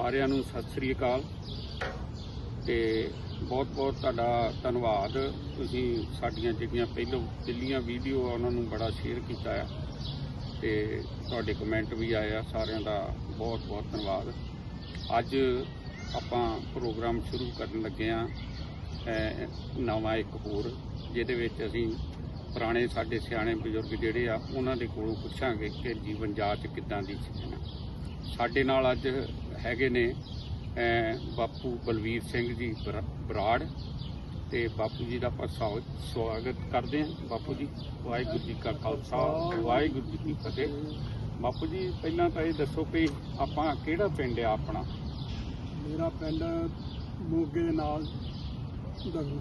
ਸਾਰਿਆਂ ਨੂੰ ਸਤਿ ਸ੍ਰੀ ਅਕਾਲ ਤੇ ਬਹੁਤ ਬਹੁਤ ਤੁਹਾਡਾ ਧੰਨਵਾਦ। ਤੁਸੀਂ ਸਾਡੀਆਂ ਜਿਹੜੀਆਂ ਪਹਿਲੋਂ ਪਹਿਲੀਆਂ ਵੀਡੀਓ ਆ, ਉਹਨਾਂ ਨੂੰ ਬੜਾ ਸ਼ੇਅਰ ਕੀਤਾ ਆ ਤੇ ਤੁਹਾਡੇ ਕਮੈਂਟ ਵੀ ਆਏ ਆ, ਸਾਰਿਆਂ ਦਾ ਬਹੁਤ ਬਹੁਤ ਧੰਨਵਾਦ। ਅੱਜ ਆਪਾਂ ਪ੍ਰੋਗਰਾਮ ਸ਼ੁਰੂ ਕਰਨ ਲੱਗੇ ਆ ਨਵਾਂ ਇੱਕ ਹੋਰ, ਜਿਹਦੇ ਵਿੱਚ ਅਸੀਂ ਪੁਰਾਣੇ ਸਾਡੇ ਸਿਆਣੇ ਬਜ਼ੁਰਗ ਜਿਹੜੇ ਆ, ਉਹਨਾਂ ਦੇ ਕੋਲੋਂ ਪੁੱਛਾਂਗੇ ਕਿ ਜੀਵਨ ਜਾਂਚ ਕਿੱਦਾਂ ਦੀ ਸੀ। ਸਾਡੇ ਨਾਲ ਅੱਜ ਹੈਗੇ ਨੇ ਬਾਪੂ ਬਲਵੀਰ ਸਿੰਘ ਜੀ ਬਰ- ਬਰਾੜ ਤੇ ਬਾਪੂ ਜੀ ਦਾ ਆਪਾਂ ਸਵਾ- ਸਵਾਗਤ ਕਰਦੇ ਹਾਂ। ਬਾਪੂ ਜੀ ਵਾਹਿਗੁਰੂ ਜੀ ਕਾ ਖਾਲਸਾ ਵਾਹਿਗੁਰੂ ਜੀ ਕੀ ਫਤਿਹ। ਬਾਪੂ ਜੀ ਪਹਿਲਾਂ ਤਾਂ ਇਹ ਦੱਸੋ ਕਿ ਆਪਾਂ ਕਿਹੜਾ ਪਿੰਡ ਆ ਆਪਣਾ? ਮੇਰਾ ਪਿੰਡ ਮੋਗੇ ਦੇ ਨਾਲ ਦਗੂ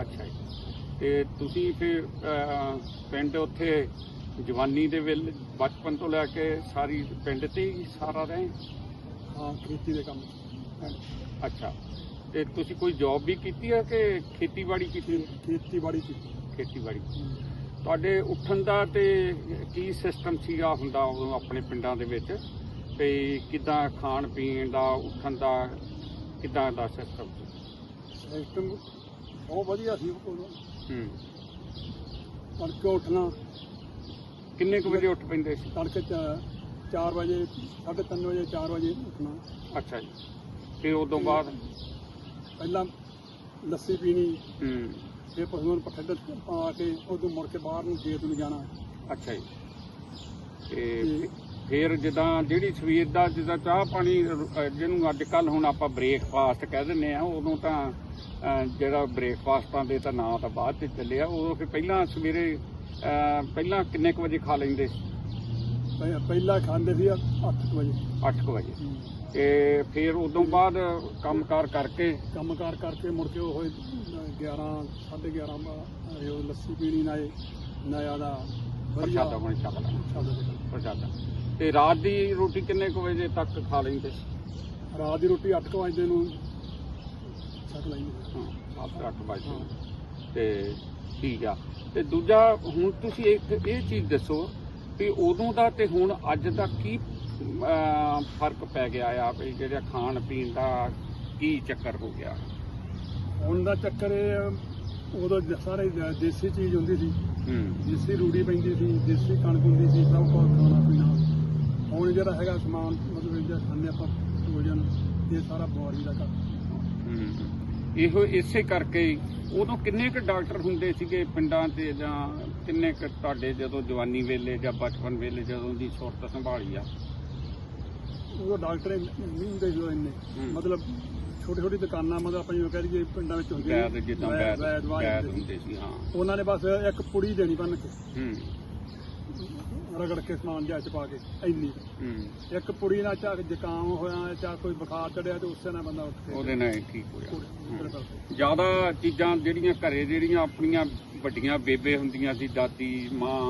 ਅੱਛਾ ਜੀ। ਤੇ ਤੁਸੀਂ ਫਿਰ ਪਿੰਡ ਉੱਥੇ ਜਵਾਨੀ ਦੇ ਵੇਲੇ ਬਚਪਨ ਤੋਂ ਲੈ ਕੇ ਸਾਰੀ ਪਿੰਡ ਤੇ ਹੀ ਸਾਰਾ ਰਹੇ? ਹਾਂ ਖੇਤੀ ਦੇ ਕੰਮ। ਅੱਛਾ। ਤੇ ਤੁਸੀਂ ਕੋਈ ਜੌਬ ਵੀ ਕੀਤੀ ਹੈ ਕਿ ਖੇਤੀਬਾੜੀ ਕੀਤੀ? ਖੇਤੀਬਾੜੀ ਕੀਤੀ। ਖੇਤੀਬਾੜੀ। ਤੁਹਾਡੇ ਉੱਠਣ ਦਾ ਤੇ ਕੀ ਸਿਸਟਮ ਸੀਗਾ ਹੁੰਦਾ ਉਦੋਂ ਆਪਣੇ ਪਿੰਡਾਂ ਦੇ ਵਿੱਚ? ਤੇ ਕਿਦਾਂ ਖਾਣ ਪੀਣ ਦਾ ਉੱਠਣ ਦਾ ਕਿਦਾਂ ਦਾ ਸਿਸਟਮ ਸੀ ਸਿਸਟਮ ਬਹੁਤ ਵਧੀਆ ਸੀ ਉਦੋਂ। ਹੂੰ। ਤੜਕੇ ਉੱਠਣਾ। ਕਿੰਨੇ ਕੁ ਵਜੇ ਉੱਠ ਪੈਂਦੇ ਸੀ? ਤੜਕੇ 4 ਵਜੇ 3:30 ਵਜੇ 4 ਵਜੇ ਉੱਠਣਾ। ਅੱਛਾ ਜੀ। ਫਿਰ ਉਦੋਂ ਬਾਅਦ? ਪਹਿਲਾਂ ਲੱਸੀ ਪੀਣੀ। ਹੂੰ। ਫਿਰ ਪਸ਼ੂਆਂ ਨੂੰ ਪੱਠੇ ਤੇ ਪਾ ਕੇ ਉਦੋਂ ਮੁੜ ਕੇ ਬਾਹਰ ਨੂੰ ਖੇਤ ਨੂੰ ਜਾਣਾ। ਅੱਛਾ ਜੀ। ਤੇ ਫਿਰ ਜਿੱਦਾਂ ਜਿਹੜੀ ਸਵੇਰ ਦਾ ਜਿੱਦਾਂ ਚਾਹ ਪਾਣੀ ਜਿਹਨੂੰ ਅੱਜ ਕੱਲ ਹੁਣ ਆਪਾਂ ਬ੍ਰੇਕਫਾਸਟ ਕਹਿ ਦਿੰਦੇ ਆ ਉਦੋਂ ਤਾਂ ਜਿਹੜਾ ਬ੍ਰੇਕਫਾਸਟਾਂ ਦੇ ਤਾਂ ਨਾਂ ਤਾਂ ਬਾਅਦ ਚ ਚੱਲਿਆ ਉਦੋਂ ਫਿਰ ਪਹਿਲਾਂ ਸਵੇਰੇ ਪਹਿਲਾਂ ਕਿੰਨੇ ਕੁ ਵਜੇ ਖਾ ਲੈਂਦੇ? ਪਹਿ- ਪਹਿਲਾਂ ਖਾਂਦੇ ਸੀ 8 ਵਜੇ। 8 ਵਜੇ। ਤੇ ਫਿਰ ਉਦੋਂ ਬਾਅਦ ਕੰਮਕਾਰ ਕਰਕੇ? ਕੰਮਕਾਰ ਕਰਕੇ ਮੁੜ ਕੇ ਉਹ 11 11:30 ਉਹ ਲੱਸੀ ਪੀਣੀ ਨਾਏ ਨਾਇਆ ਦਾ ਵਧੀਆ ਪ੍ਰਸ਼ਾਦਾ ਬਣ ਛਕ ਲੈਣਾ ਪ੍ਰਸ਼ਾਦਾ ਦੇ ਨਾਲ। ਪ੍ਰਸ਼ਾਦਾ। ਤੇ ਰਾਤ ਦੀ ਰੋਟੀ ਕਿੰਨੇ ਕੁ ਵਜੇ ਤੱਕ ਖਾ ਲੈਂਦੇ? ਰਾਤ ਦੀ ਰੋਟੀ 8 ਵਜੇ ਨੂੰ ਛਕ ਲੈਂਦੇ। ਹਾਂ 7-8 ਵਜੇ ਤੇ ਠੀਕ ਆ। ਤੇ ਦੂਜਾ ਹੁਣ ਤੁਸੀਂ ਇੱਕ ਇਹ ਚੀਜ਼ ਦੱਸੋ ਕਿ ਉਦੋਂ ਦਾ ਤੇ ਹੁਣ ਅੱਜ ਦਾ ਕੀ ਫ਼ਰਕ ਪੈ ਗਿਆ ਆ ਵੀ ਜਿਹੜਾ ਖਾਣ ਪੀਣ ਦਾ ਕੀ ਚੱਕਰ ਹੋ ਗਿਆ? ਹੁਣ ਦਾ ਚੱਕਰ ਇਹ ਆ, ਉਦੋਂ ਜ- ਸਾਰੇ ਦੇਸੀ ਚੀਜ਼ ਹੁੰਦੀ ਸੀ। ਹੂੰ। ਦੇਸੀ ਰੂੜੀ ਪੈਂਦੀ ਸੀ ਦੇਸੀ ਕਣਕ ਹੁੰਦੀ ਸੀ ਸਭ ਕੁਝ ਖਾਣਾ ਪੀਣਾ। ਹੁਣ ਜਿਹੜਾ ਹੈਗਾ ਸਮਾਨ ਮਤਲਬ ਜਿਹੜਾ ਖਾਂਦੇ ਆਪਾਂ ਭੋਜਨ ਇਹ ਸਾਰਾ ਬਿਮਾਰੀ ਦਾ ਕੰਮ। ਹੂੰ। ਇਹੋ ਇਸੇ ਕਰਕੇ ਹੀ ਉਦੋਂ ਕਿੰਨੇ ਕੁ ਡਾਕਟਰ ਹੁੰਦੇ ਸੀਗੇ ਪਿੰਡਾਂ ਤੇ ਜਾਂ ਕਿੰਨੇ ਕੁ ਤੁਹਾਡੇ ਜਦੋਂ ਜਵਾਨੀ ਵੇਲੇ ਜਾਂ ਬਚਪਨ ਵੇਲੇ ਜਦੋਂ ਦੀ ਸੁਰਤ ਸੰਭਾਲੀ ਆ? ਉਦੋਂ ਡਾਕਟਰ ਨਹੀਂ ਹੁੰਦੇ ਸੀ ਇੰਨੇ। ਹੂੰ। ਮਤਲਬ ਛੋਟੀ ਛੋਟੀ ਦੁਕਾਨਾਂ ਮਤਲਬ ਆਪਾਂ ਜਿਵੇਂ ਕਹਿ ਲਈਏ ਪਿੰਡਾਂ ਵਿੱਚ ਹੁੰਦੀਆਂ ਵੈਦ ਜਿੱਦਾਂ ਵੈਦ- ਵੈਦ ਵੈਦ ਵੈਦ ਹੁੰਦੇ ਸੀ। ਹੁੰਦੇ ਸੀ ਹਾਂ। ਉਹਨਾਂ ਨੇ ਬਸ ਇੱਕ ਪੁੜੀ ਦੇਣੀ ਬੰਨ ਕੇ। ਹੂੰ। ਰਗੜ ਕੇ ਸਮਾਨ ਜਿਹਾ ਚ ਪਾ ਕੇ ਇੰਨੀ। ਇੱਕ ਪੁੜੀ ਨਾਲ ਚਾਹ ਜ਼ੁਕਾਮ ਹੋਇਆ ਚਾਹ ਕੋਈ ਬੁਖਾਰ ਚੜਿਆ ਤੇ ਉਸੇ ਨਾਲ ਬੰਦਾ ਉੱਠ ਕੇ ਉਹਦੇ ਨਾਲ ਹੀ ਠੀਕ ਹੋ। ਜਾਂਦਾ। ਜ਼ਿਆਦਾ ਚੀਜ਼ਾਂ ਜਿਹੜੀਆਂ ਘਰੇ ਜਿਹੜੀਆਂ ਆਪਣੀਆਂ ਵੱਡੀਆਂ ਬੇਬੇ ਹੁੰਦੀਆਂ ਸੀ ਦਾਦੀ ਮਾਂ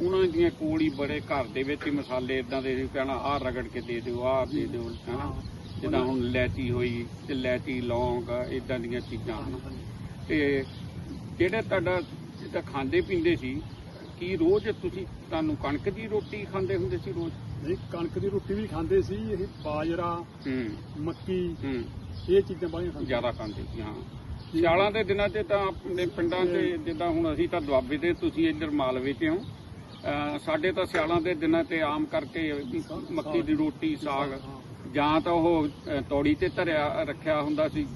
ਉਹਨਾਂ ਦੀਆਂ ਕੋਲ ਹੀ ਬੜੇ ਘਰ ਦੇ ਵਿੱਚ ਹੀ ਮਸਾਲੇ ਇਦਾਂ ਦੇ ਕਹਿਣਾ ਆਹ ਰਗੜ ਕੇ ਦੇ ਦਿਓ ਆਹ ਦੇ ਦਿਓ ਹਨਾ? ਜਿੱਦਾਂ ਹੁਣ ਲੈਚੀ ਹੋਈ ਤੇ ਲੈਚੀ ਲੌਂਗ ਇਦਾਂ ਦੀਆਂ ਚੀਜ਼ਾਂ ਹਨ? ਤੇ ਜਿਹੜੇ ਤੁਹਾਡਾ ਜਿੱਦਾਂ ਖਾਂਦੇ ਪੀਂਦੇ ਸੀ ਕੀ ਰੋਜ਼ ਤੁਸੀਂ ਤੁਹਾਨੂੰ ਕਣਕ ਦੀ ਰੋਟੀ ਖਾਂਦੇ ਹੁੰਦੇ ਸੀ ਰੋਜ਼? ਨਹੀਂ ਕਣਕ ਦੀ ਰੋਟੀ ਵੀ ਖਾਂਦੇ ਸੀ ਇਹ ਬਾਜਰਾ ਹੂੰ। ਮੱਕੀ ਹੂੰ। ਇਹ ਚੀਜ਼ਾਂ ਬਾਹਲੀਆਂ ਖਾਂਦੇ ਜ਼ਿਆਦਾ ਖਾਂਦੇ ਸੀ ਹਾਂ। ਸਿਆਲਾਂ ਦੇ ਦਿਨਾਂ 'ਚ ਤਾਂ ਆਪਣੇ ਪਿੰਡਾਂ 'ਚ ਜਿੱਦਾਂ ਹੁਣ ਅਸੀਂ ਤਾਂ ਦੁਆਬੇ ਦੇ ਤੁਸੀਂ ਇੱਧਰ ਮਾਲਵੇ 'ਚ ਹੋ। ਸਾਡੇ ਤਾਂ ਸਿਆਲਾਂ ਦੇ ਦਿਨਾਂ 'ਤੇ ਆਮ ਕਰਕੇ ਮੱਕੀ ਦੀ ਰੋਟੀ ਸਾਗ। ਜਾਂ ਤਾਂ ਉਹ ਤੌੜੀ ਤੇ ਧਰਿਆ ਰੱਖਿਆ ਹੁੰਦਾ ਸੀ।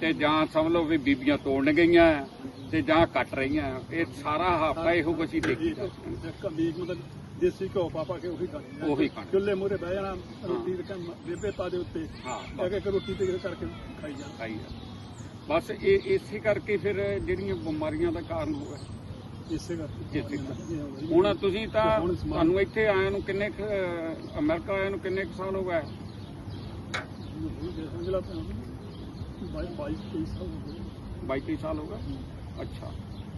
ਤੇ ਜਾਂ ਸਮਝ ਲਓ ਵੀ ਬੀਬੀਆਂ ਤੋੜਨ ਗਈਆਂ। ਤੇ ਜਾਂ ਕੱਟ ਰਹੀਆਂ ਇਹ ਸਾਰਾ ਹਫਤਾ ਇਹੋ ਕੁਛ ਹੀ ਦੇਖੀ ਮੀਟ ਮਤਲਬ ਦੇਸੀ ਘਿਓ ਪਾ ਪਾ ਕੇ ਉਹੀ ਖਾਣੀ ਉਹੀ ਖਾਣੀ। ਚੁੱਲ੍ਹੇ ਮੂਹਰੇ ਬਹਿ ਜਾਣਾ ਰੋਟੀ ਦੇ ਕੰਮ ਬੇਬੇ ਪਾ ਦੇ ਉੱਤੇ। ਹਾਂ ਇੱਕ ਇੱਕ ਰੋਟੀ ਤੇ ਕਰਕੇ ਖਾਈ ਜਾਣਾ। ਖਾਈ ਆ। ਬਸ ਇਹ ਇਸੇ ਕਰਕੇ ਫਿਰ ਜਿਹੜੀਆਂ ਬਿਮਾਰੀਆਂ ਦਾ ਕਾਰਨ ਹੋ ਗਿਆ। ਇਸੇ ਕਰਕੇ। ਹੁਣ ਤੁਸੀਂ ਤਾਂ ਤੁਹਾਨੂੰ ਇੱਥੇ ਆਏ ਨੂੰ ਕਿੰਨੇ ਕੁ, ਅਮਰੀਕਾ ਆਏ ਨੂੰ ਕਿੰਨੇ ਕੁ ਸਾਲ ਹੋ ਗਏ? ਬਾਈ ਬਾਈ ਤੇਈ ਸਾਲ ਹੋ ਗਏ। 22 23 ਸਾਲ ਹੋ ਗਏ? ਅੱਛਾ।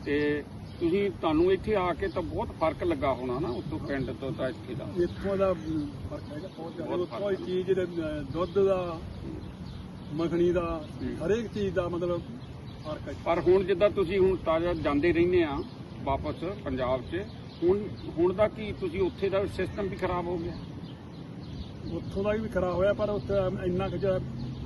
ਤੇ ਤੁਸੀਂ ਤੁਹਾਨੂੰ ਇੱਥੇ ਆ ਕੇ ਤਾਂ ਬਹੁਤ ਫ਼ਰਕ ਲੱਗਾ ਹੋਣਾ ਨਾ ਉੱਥੋਂ ਪਿੰਡ ਤੋਂ ਤਾਂ ਇੱਥੇ ਦਾ। ਇੱਥੋਂ ਦਾ ਫ਼ਰਕ ਹੈਗਾ ਬਹੁਤ ਜ਼ਿਆਦਾ। ਬਹੁਤ ਉੱਥੋਂ ਫ਼ਰਕ। ਚੀਜ਼ ਦੇ ਦੁੱਧ ਦਾ ਮੱਖਣੀ ਦਾ। ਹਰੇਕ ਚੀਜ਼ ਦਾ ਮਤਲਬ ਫ਼ਰਕ ਹੈ। ਪਰ ਹੁਣ ਜਿੱਦਾਂ ਤੁਸੀਂ ਹੁਣ ਤਾਜ਼ਾ ਜਾਂਦੇ ਰਹਿੰਦੇ ਆ ਵਾਪਸ ਪੰਜਾਬ 'ਚ ਹੁਣ ਹੁਣ ਦਾ ਕੀ ਤੁਸੀਂ ਉੱਥੇ ਦਾ ਸਿਸਟਮ ਵੀ ਖਰਾਬ ਹੋ ਗਿਆ? ਉੱਥੋਂ ਦਾ ਵੀ ਖਰਾਬ ਹੋਇਆ ਪਰ ਉੱਥੇ ਇੰਨਾ ਕੁ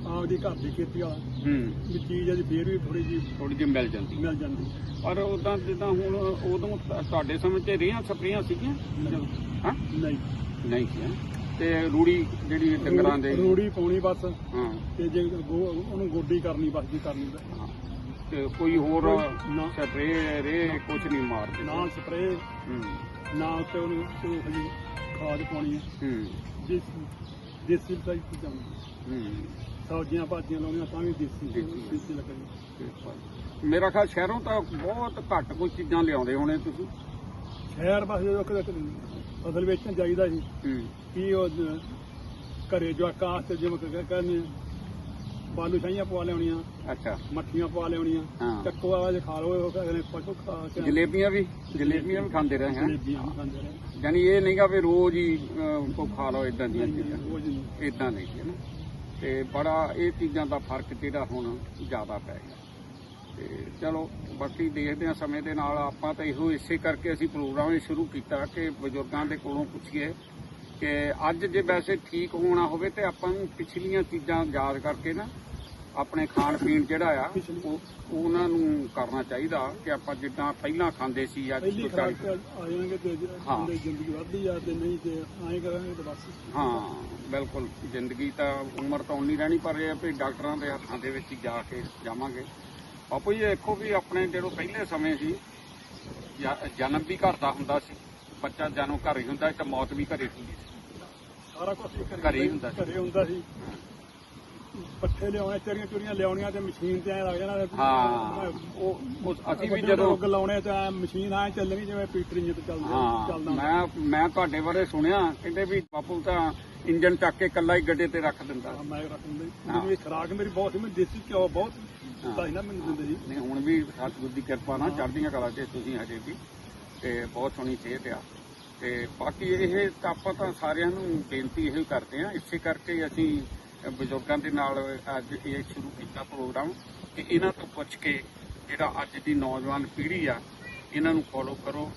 ਆਪਦੀ ਘਰ ਦੀ ਖੇਤੀ ਵਾਲਾ ਹੂੰ। ਵੀ ਚੀਜ਼ ਅਜੀ ਫੇਰ ਵੀ ਥੋੜੀ ਜੀ ਥੋੜੀ ਜਿਹੀ ਮਿਲ ਜਾਂਦੀ। ਮਿਲ ਜਾਂਦੀ। ਪਰ ਉਦਾਂ ਜਿੱਦਾਂ ਹੁਣ ਉਦੋਂ ਤ- ਤੁਹਾਡੇ ਸਮੇਂ 'ਚ ਰੇਹਾਂ ਸਪਰੇਆਂ ਸੀਗੀਆਂ? ਨਹੀਂ। ਹਾਂ? ਨਹੀਂ। ਨਹੀਂ ਸੀ ਤੇ ਰੂੜੀ ਜਿਹੜੀ ਡੰਗਰਾਂ ਦੇ ਰੂੜੀ ਪਾਉਣੀ ਬਸ। ਹਾਂ। ਤੇ ਜੇ ਗੋ- ਉਹਨੂੰ ਗੋਡੀ ਕਰਨੀ ਬਸ ਜੀ ਕਰਨੀ ਬਸ। ਹਾਂ। ਤੇ ਕੋਈ ਹੋਰ ਕੋਈ ਨਾ। ਸਪਰੇ ਰੇ ਕੁਝ ਨਹੀਂ ਮਾਰਦੇ। ਨਾ ਸਪਰੇ ਹੂੰ। ਨਾ ਉੱਤੇ ਉਹਨੂੰ ਹਜੇ ਖਾਦ ਪਾਉਣੀ ਹੈ। ਹੂੰ। ਦੇਸੀ ਦੇਸੀ ਦਾ ਹੀ ਚੀਜ਼ਾਂ ਹੂੰ। ਸਬਜ਼ੀਆਂ ਭਾਜੀਆਂ ਲਾਉਣੀਆਂ ਤਾਂ ਵੀ ਦੇਸੀ ਦੇਸੀ। ਮੇਰਾ ਖਿਆਲ ਸ਼ਹਿਰੋਂ ਤਾਂ ਬਹੁਤ ਘੱਟ ਕੋਈ ਚੀਜ਼ਾਂ ਲਿਆਉਂਦੇ ਹੋਣੇ ਤੁਸੀਂ। ਸ਼ਹਿਰ ਬਸ ਜਦੋਂ ਕਦੇ ਫਸਲ ਵੇਚਣ ਜਾਈਦਾ ਸੀ ਹੂੰ। ਕੀ ਉਹ ਜ- ਘਰੇ ਜਵਾਕਾਂ ਤੇ ਜਿਵੇਂ ਕਿ ਕਹਿੰਦੇ ਬਾਲੂ ਸ਼ਾਹੀਆਂ ਪਵਾ ਲਿਆਉਣੀਆਂ ਅੱਛਾ। ਮੱਠੀਆਂ ਪਵਾ ਲਿਆਉਣੀਆਂ ਹਾਂ। ਚੱਕੋ ਆਵਾ ਜੇ ਖਾ ਲਓ ਉਹ ਕਹਿੰਦੇ ਪਸ਼ੂ ਖਾ ਕੇ ਜਲੇਬੀਆਂ ਵੀ ਜਲੇਬੀਆਂ ਵੀ ਖਾਂਦੇ ਰਹੇ ਹਾਂ? ਜਲੇਬੀਆਂ ਵੀ ਖਾਂਦੇ ਰਹੇ। ਯਾਨੀ ਇਹ ਨਹੀਂਗਾ ਵੀ ਰੋਜ਼ ਹੀ ਅਹ, ਕੋ ਖਾ ਲਓ ਇਦਾਂ ਦੀਆਂ ਚੀਜ਼ਾਂ। ਉਹ ਜੀ ਇਦਾਂ ਨਹੀਂ ਹੈ ਨਾ? ਤੇ ਬੜਾ ਇਹ ਚੀਜ਼ਾਂ ਦਾ ਫ਼ਰਕ ਜਿਹੜਾ ਹੁਣ ਜ਼ਿਆਦਾ ਪੈ ਗਿਆ। ਤੇ ਚਲੋ, ਬਾਕੀ ਦੇਖਦੇ ਹਾਂ ਸਮੇਂ ਦੇ ਨਾਲ ਆਪਾਂ ਤਾਂ ਇਹੋ ਇਸੇ ਕਰਕੇ ਅਸੀਂ ਪ੍ਰੋਗਰਾਮ ਇਹ ਸ਼ੁਰੂ ਕੀਤਾ ਕਿ ਬਜ਼ੁਰਗਾਂ ਦੇ ਕੋਲੋਂ ਪੁੱਛੀਏ ਕਿ ਅੱਜ ਜੇ ਵੈਸੇ ਠੀਕ ਹੋਣਾ ਹੋਵੇ ਤੇ ਆਪਾਂ ਨੂੰ ਪਿਛਲੀਆਂ ਚੀਜ਼ਾਂ ਯਾਦ ਕਰਕੇ ਨਾ ਆਪਣੇ ਖਾਣ ਪੀਣ ਜਿਹੜਾ ਆ ਉਹ ਉਹਨਾਂ ਨੂੰ ਕਰਨਾ ਚਾਹੀਦਾ ਕਿ ਆਪਾਂ ਜਿੱਦਾਂ ਪਹਿਲਾਂ ਖਾਂਦੇ ਸੀ ਅੱਜ ਤੋਂ ਚਾਲੀ- ਤੇ ਆ ਜਾਣਗੇ ਤੇ ਹਾਂ। ਬੰਦੇ ਜ਼ਿੰਦਗੀ ਵੱਧਦੀ ਆ ਤੇ ਨਹੀਂ ਤੇ ਐਂ ਕਰਾਂਗੇ ਤੇ ਬਸ। ਹਾਂ ਬਿਲਕੁਲ। ਜ਼ਿੰਦਗੀ ਤਾਂ ਉਮਰ ਤਾਂ ਉਨੀ ਰਹਿਣੀ ਪਰ ਇਹ ਵੀ ਡਾਕਟਰਾਂ ਦੇ ਹੱਥਾਂ ਦੇ ਵਿੱਚ ਜਾ ਕੇ ਜਾਵਾਂਗੇ। ਬਾਪੂ ਜੀ ਦੇਖੋ ਵੀ ਆਪਣੇ ਜਦੋਂ ਪਹਿਲੇ ਸਮੇਂ ਸੀ ਜਨਮ ਵੀ ਘਰ ਦਾ ਹੁੰਦਾ ਸੀ ਬੱਚਾ ਜਨਮ ਘਰ ਹੀ ਹੁੰਦਾ ਤੇ ਮੌਤ ਵੀ ਘਰੇ ਹੁੰਦੀ ਸੀ। ਸਾਰਾ ਕੁਝ ਘਰੇ ਹੁੰਦਾ ਸੀ। ਘਰੇ ਹੁੰਦਾ ਸੀ। ਪੱਠੇ ਲਿਆਉਣੇ ਚਰੀਆਂ ਚੁਰੀਆਂ ਲਿਆਉਣੀਆਂ ਤੇ ਮਸ਼ੀਨ ਤੇ ਐ ਲੱਗ ਜਾਣਾ ਹਾਂ। ਉਹ ਉਹ ਅਸੀਂ ਵੀ ਜਦੋਂ ਰੁੱਗ ਲਾਉਣੇ ਤੇ ਐਂ ਮਸ਼ੀਨ ਐ ਚੱਲਣੀ ਜਿਵੇਂ ਪੀਟਰ ਇੰਜ ਤੇ ਚੱਲਦਾ ਹਾਂ। ਚੱਲਦਾ। ਮੈਂ ਮੈਂ ਤੁਹਾਡੇ ਬਾਰੇ ਸੁਣਿਆ ਕਹਿੰਦੇ ਵੀ ਬਾਪੂ ਤਾਂ ਇੰਜਨ ਚੱਕ ਕੇ ਕੱਲਾ ਹੀ ਗੱਡੇ ਤੇ ਰੱਖ ਦਿੰਦਾ। ਹਾਂ, ਮੈਂ ਹਾਂ। ਮੈਨੂੰ ਇਹ ਖਰਾਕ ਮੇਰੀ ਬਹੁਤ ਸੀ ਮੈਂ ਦੇਸੀ ਘਿਓ ਬਹੁਤ ਹਾਂ। ਤਾਂ ਨਾ ਮੈਨੂੰ ਦਿੰਦੇ ਜੀ। ਨਹੀਂ ਹੁਣ ਵੀ ਸਤਿਗੁਰ ਦੀ ਕਿਰਪਾ ਨਾਲ ਚੜ੍ਹਦੀਆਂ ਕਲਾ 'ਚ ਤੁਸੀਂ ਹਜੇ ਵੀ। ਤੇ ਬਹੁਤ ਸੋਹਣੀ ਸਿਹਤ ਆ। ਤੇ ਬਾਕੀ ਇਹ ਤਾਂ ਆਪਾਂ ਤਾਂ ਸਾਰਿਆਂ ਨੂੰ ਬੇਨਤੀ ਇਹੋ ਹੀ ਕਰਦੇ ਆ ਇਸੇ ਕਰਕੇ ਅਸੀਂ ਬਜ਼ੁਰਗਾਂ ਦੇ ਨਾਲ ਅੱਜ ਇਹ ਸ਼ੁਰੂ ਕੀਤਾ ਪ੍ਰੋਗਰਾਮ ਕਿ ਇਹਨਾਂ ਤੋਂ ਪੁੱਛ ਕੇ ਜਿਹੜਾ ਅੱਜ ਦੀ ਨੌਜਵਾਨ ਪੀੜ੍ਹੀ ਆ, ਇਹਨਾਂ ਨੂੰ ਫੋਲੋ ਕਰੋ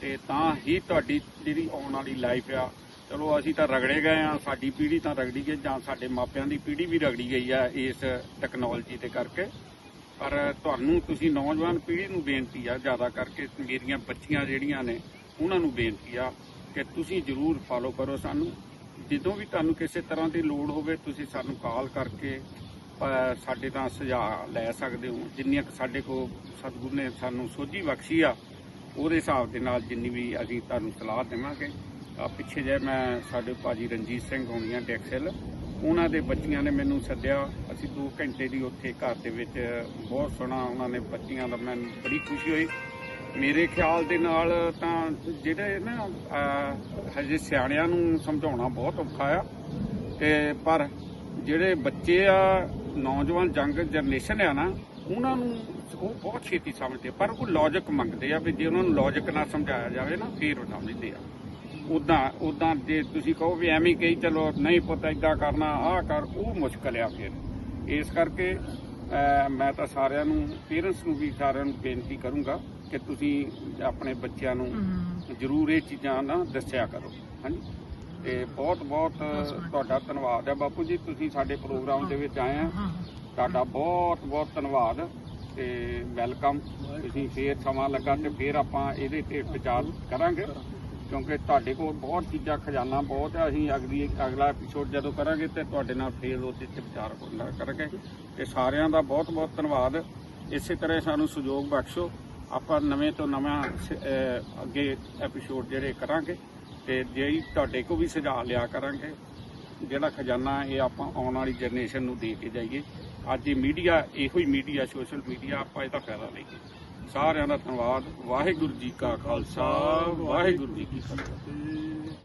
ਤੇ ਤਾਂ ਹੀ ਤੁਹਾਡੀ ਜਿਹੜੀ ਆਉਣ ਵਾਲੀ ਲਾਈਫ ਆ, ਚਲੋ ਅਸੀਂ ਤਾਂ ਰਗੜੇ ਗਏ ਆ ਸਾਡੀ ਪੀੜ੍ਹੀ ਤਾਂ ਰਗੜੀ ਗਈ ਜਾਂ ਸਾਡੇ ਮਾਪਿਆਂ ਦੀ ਪੀੜ੍ਹੀ ਵੀ ਰਗੜੀ ਗਈ ਆ ਇਸ ਟੈਕਨੋਲੋਜੀ ਦੇ ਕਰਕੇ। ਪਰ ਤੁਹਾਨੂੰ ਤੁਸੀਂ ਨੌਜਵਾਨ ਪੀੜ੍ਹੀ ਨੂੰ ਬੇਨਤੀ ਆ, ਜ਼ਿਆਦਾ ਕਰਕੇ ਮੇਰੀਆਂ ਬੱਚੀਆਂ ਜਿਹੜੀਆਂ ਨੇ, ਉਹਨਾਂ ਨੂੰ ਬੇਨਤੀ ਆ ਕਿ ਤੁਸੀਂ ਜਰੂਰ ਫਾਲੋ ਕਰੋ ਸਾਨੂੰ। ਜਦੋਂ ਵੀ ਤੁਹਾਨੂੰ ਕਿਸੇ ਤਰ੍ਹਾਂ ਦੀ ਲੋੜ ਹੋਵੇ, ਤੁਸੀਂ ਸਾਨੂੰ ਕਾਲ ਕਰਕੇ ਸਾਡੇ ਤਾਂ ਸੁਝਾਅ ਲੈ ਸਕਦੇ ਹੋ। ਜਿੰਨੀਆਂ ਸਾਡੇ ਕੋਲ ਸਤਿਗੁਰ ਨੇ ਸਾਨੂੰ ਸੋਝੀ ਬਖਸ਼ੀ ਆ, ਉਹਦੇ ਹਿਸਾਬ ਦੇ ਨਾਲ ਜਿੰਨੀ ਵੀ ਅਸੀਂ ਤੁਹਾਨੂੰ ਸਲਾਹ ਦੇਵਾਂਗੇ। ਆ ਪਿੱਛੇ ਜੇ ਮੈਂ ਸਾਡੇ ਭਾਜੀ ਰਣਜੀਤ ਸਿੰਘ ਹੋਣੀਆਂ ਡੈਕਸਲ, ਉਹਨਾਂ ਦੇ ਬੱਚੀਆਂ ਨੇ ਮੈਨੂੰ ਸੱਦਿਆ। ਅਸੀਂ 2 ਘੰਟੇ ਦੀ ਉੱਥੇ ਘਰ ਦੇ ਵਿੱਚ ਬਹੁਤ ਸੋਹਣਾ ਉਹਨਾਂ ਨੇ ਬੱਚੀਆਂ ਦਾ ਮੈਨੂੰ ਬੜੀ ਖੁਸ਼ੀ ਹੋਈ। ਮੇਰੇ ਖਿਆਲ ਦੇ ਨਾਲ ਤਾਂ ਜਿਹੜੇ ਨਾ ਹਜੇ ਸਿਆਣਿਆਂ ਨੂੰ ਸਮਝਾਉਣਾ ਬਹੁਤ ਔਖਾ ਆ। ਤੇ ਪਰ ਜਿਹੜੇ ਬੱਚੇ ਆ, ਨੌਜਵਾਨ ਜੰਗ ਜਨਰੇਸ਼ਨ ਆ ਨਾ, ਉਹਨਾਂ ਨੂੰ ਉਹ ਬਹੁਤ ਛੇਤੀ ਸਮਝਦੇ ਪਰ ਉਹ ਲੌਜੀਕ ਮੰਗਦੇ ਆ ਵੀ ਜੇ ਉਹਨਾਂ ਨੂੰ ਲੌਜੀਕ ਨਾਲ ਸਮਝਾਇਆ ਜਾਵੇ ਨਾ, ਫੇਰ ਉਹ ਸਮਝਦੇ ਆ। ਉਦਾਂ ਉਦਾਂ ਜੇ ਤੁਸੀਂ ਕਹੋ ਵੀ ਐਵੇਂ ਕਹੀ, ਚਲੋ ਨਹੀਂ ਪੁੱਤ, ਏਦਾਂ ਕਰਨਾ, ਆਹ ਕਰ, ਉਹ ਮੁਸ਼ਕਲ ਆ ਫਿਰ। ਇਸ ਕਰਕੇ ਮੈਂ ਤਾਂ ਸਾਰਿਆਂ ਨੂੰ ਪੇਰੈਂਟਸ ਨੂੰ ਵੀ ਸਾਰਿਆਂ ਨੂੰ ਬੇਨਤੀ ਕਰੂੰਗਾ ਕਿ ਤੁਸੀਂ ਆਪਣੇ ਬੱਚਿਆਂ ਨੂੰ ਜ਼ਰੂਰ ਇਹ ਚੀਜ਼ਾਂ ਨਾ ਦੱਸਿਆ ਕਰੋ। ਹਾਂਜੀ। ਤੇ ਬਹੁਤ ਬਹੁਤ ਤੁਹਾਡਾ ਧੰਨਵਾਦ ਹੈ ਬਾਪੂ ਜੀ। ਤੁਸੀਂ ਸਾਡੇ ਪ੍ਰੋਗਰਾਮ ਦੇ ਵਿੱਚ ਆਏ ਆ। ਤੁਹਾਡਾ ਬਹੁਤ ਬਹੁਤ ਧੰਨਵਾਦ ਤੇ ਵੈਲਕਮ। ਤੁਸੀਂ ਫੇਰ ਸਮਾਂ ਲੱਗਾ ਤੇ ਫੇਰ ਆਪਾਂ ਇਹਦੇ ਤੇ ਵਿਚਾਰ ਕਰਾਂਗੇ। ਕਿਉਂਕਿ ਤੁਹਾਡੇ ਕੋਲ ਬਹੁਤ ਚੀਜ਼ਾਂ ਖਜ਼ਾਨਾ ਬਹੁਤ ਹੈ ਅਸੀਂ ਅਗਲੀ ਅਗਲਾ ਐਪੀਸੋਡ ਜਦੋਂ ਕਰਾਂਗੇ ਤੇ ਤੁਹਾਡੇ ਨਾਲ ਫੇਰ ਉਹਦੇ ਤੇ ਵਿਚਾਰ ਕਰਾਂਗੇ ਤੇ ਸਾਰਿਆਂ ਦਾ ਬਹੁਤ ਬਹੁਤ ਧੰਨਵਾਦ। ਇਸੇ ਤਰ੍ਹਾਂ ਸਾਨੂੰ ਸਹਿਯੋਗ ਬਖਸ਼ੋ। ਆਪਾਂ ਨਵੇਂ ਤੋਂ ਨਵਾਂ ਅੱਗੇ ਐਪੀਸੋਡ ਜਿਹੜੇ ਕਰਾਂਗੇ ਤੇ ਜਿਹੜੀ ਤੁਹਾਡੇ ਕੋਲ ਵੀ ਸੁਝਾਅ ਲਿਆ ਕਰਾਂਗੇ, ਜਿਹੜਾ ਖਜ਼ਾਨਾ ਇਹ ਆਪਾਂ ਆਉਣ ਵਾਲੀ ਜਨਰੇਸ਼ਨ ਨੂੰ ਦੇ ਕੇ ਜਾਈਏ। ਅੱਜ ਇਹ ਮੀਡੀਆ ਇਹੋ ਹੀ ਮੀਡੀਆ ਸੋਸ਼ਲ ਮੀਡੀਆ ਆਪਾਂ ਇਹਦਾ ਫਾਇਦਾ ਲਈਏ। ਸਾਰਿਆਂ ਦਾ ਧੰਨਵਾਦ। ਵਾਹਿਗੁਰੂ ਜੀ ਕਾ ਖਾਲਸਾ, ਵਾਹਿਗੁਰੂ ਜੀ ਕੀ ਫਤਿਹ।